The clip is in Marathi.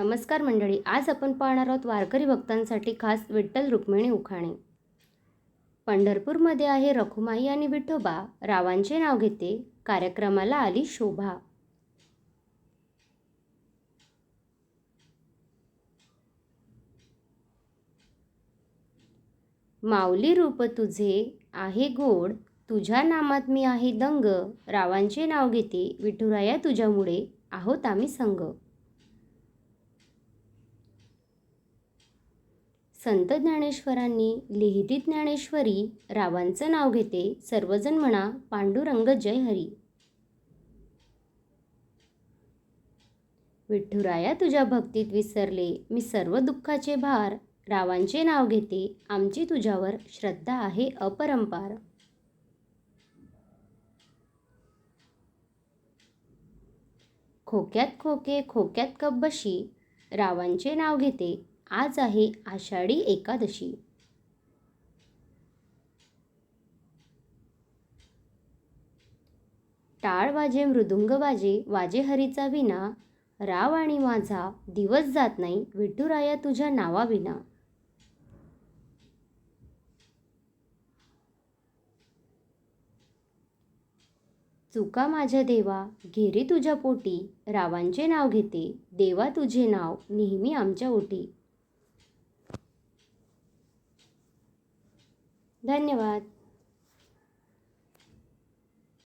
नमस्कार मंडळी आज आपण पाहणार आहोत वारकरी भक्तांसाठी खास विठ्ठल रुक्मिणी उखाणे. पंढरपूरमध्ये आहे रखुमाई आणि विठोबा रावांचे नाव घेते कार्यक्रमाला आली शोभा. माऊली रूप तुझे आहे गोड तुझ्या नामात मी आहे दंग रावांचे नाव घेते विठुराया तुझ्यामुळे आहोत आम्ही संग. संत ज्ञानेश्वरांनी लिहिती ज्ञानेश्वरी रावांचं नाव घेते सर्वजण म्हणा पांडुरंग जय हरी. विठ्ठुराया तुझ्या भक्तीत विसरले मी सर्व दुःखाचे भार रावांचे नाव घेते आमची तुझ्यावर श्रद्धा आहे अपरंपार. खोक्यात खोके खोक्यात कब्बशी रावांचे नाव घेते आज आहे आषाढी एकादशी. टाळ वाजे मृदुंग वाजे वाजे हरीचा विना राव आणि माझा दिवस जात नाही विठुराया तुझ्या नावाविना चुका माझ्या देवा घेरी तुझ्या पोटी. रावांचे नाव घेते देवा तुझे नाव नेहमी आमच्या ओटी. धन्यवाद.